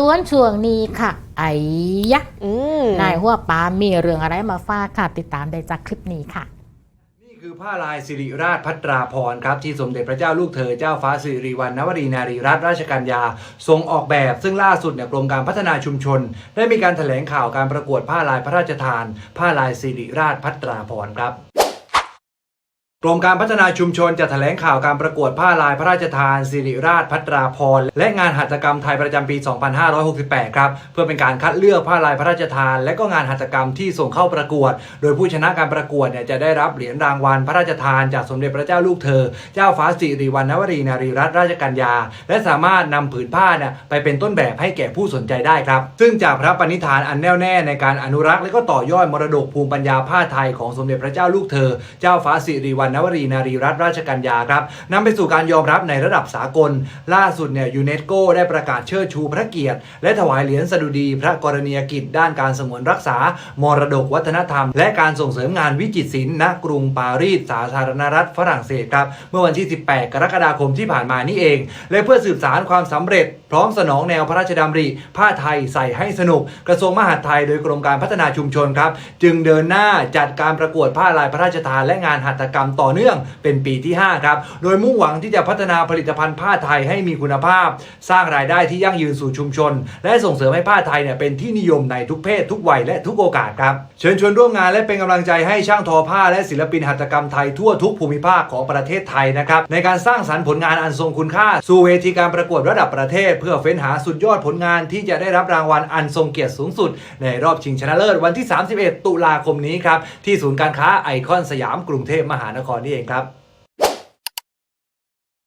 ต้วนช่วงนี้ค่ะ ไอ้ยะอืมนายหัวปลามีเรื่องอะไรมาฝากค่ะ ติดตามได้จากคลิปนี้ค่ะนี่คือผ้าลายสิริราชพัตราพรครับที่สมเด็จพระเจ้าลูกเธอเจ้าฟ้าสิริวัณณวรีนารีรัตนราชกัญญาทรงออกแบบ ซึ่งล่าสุดเนี่ยกรมการพัฒนาชุมชน ได้มีการแถลงข่าวการประกวดผ้าลายพระราชทาน ผ้าลายสิริราชพัตราพรครับก รมการพัฒนาชุมชนจะแถลงข่าวการประกวดผ้าลายพระราชทาน สิริราชพัตราพร และงานหัตถกรรมไทยประจำปี 2568 ครับ เพื่อเป็นการคัดเลือกผ้าลายพระราชทาน และก็งานหัตถกรรมที่ส่งเข้าประกวด โดยผู้ชนะการประกวดเนี่ยจะได้รับเหรียญรางวัลพระราชทาน จากสมเด็จพระเจ้าลูกเธอ เจ้าฟ้าสิริวัณณวรีนารีรัตนราชกัญญา และสามารถนำผืนผ้าเนี่ยไปเป็นต้นแบบให้แก่ผู้สนใจได้ครับ ซึ่งจากพระปณิธานอันแน่วแน่ในการอนุรักษ์และก็ต่อยอดมรดกภูมิปัญญาผ้าไทยของสมเด็จพระเจ้าลูกเธอ เจ้าฟ้าสิริวัณณวรีนารีรัตนราชกัญญาครับนำไปสู่การยอมรับในระดับสากล ล่าสุดเนี่ยยูเนสโกได้ประกาศเชิดชูพระเกียรติ และถวายเหรียญสดุดี พระกรณียกิจด้านการสงวนรักษามรดกวัฒนธรรม และการส่งเสริมงานวิจิตรศิลป์ณกรุงปารีสสาธารณรัฐฝรั่งเศสครับเมื่อวันที่ 18 กรกฎาคมที่ผ่านมานี่เอง และเพื่อสืบสารความสำเร็จ พร้อมสนองแนวพระราชดำริ ผ้าไทยใส่ให้สนุก กระทรวงมหาดไทยโดยกรมการพัฒนาชุมชนครับ จึงเดินหน้าจัดการประกวดผ้าลายพระราชทานและงานหัตถกรรมต่อเนื่องเป็นปีที่ 5 ครับ โดยมุ่งหวังที่จะพัฒนาผลิตภัณฑ์ผ้าไทยให้มีคุณภาพ สร้างรายได้ที่ยั่งยืนสู่ชุมชน และส่งเสริมให้ผ้าไทยเนี่ยเป็นที่นิยมในทุกเพศทุกวัยและทุกโอกาสครับ เชิญชวนร่วมงานและเป็นกำลังใจให้ช่างทอผ้าและศิลปินหัตถกรรมไทยทั่วทุกภูมิภาคของประเทศไทยนะครับในการสร้างสรรค์ผลงานอันทรงคุณค่า สู่เวทีการประกวดระดับประเทศ เพื่อเฟ้นหาสุดยอดผลงานที่จะได้รับรางวัลอันทรงเกียรติสูงสุด ในรอบชิงชนะเลิศวันที่ 31 ตุลาคมนี้ครับที่ศูนย์การค้าไอคอนสยามกรุงเทพมหานครครนี่เองครับ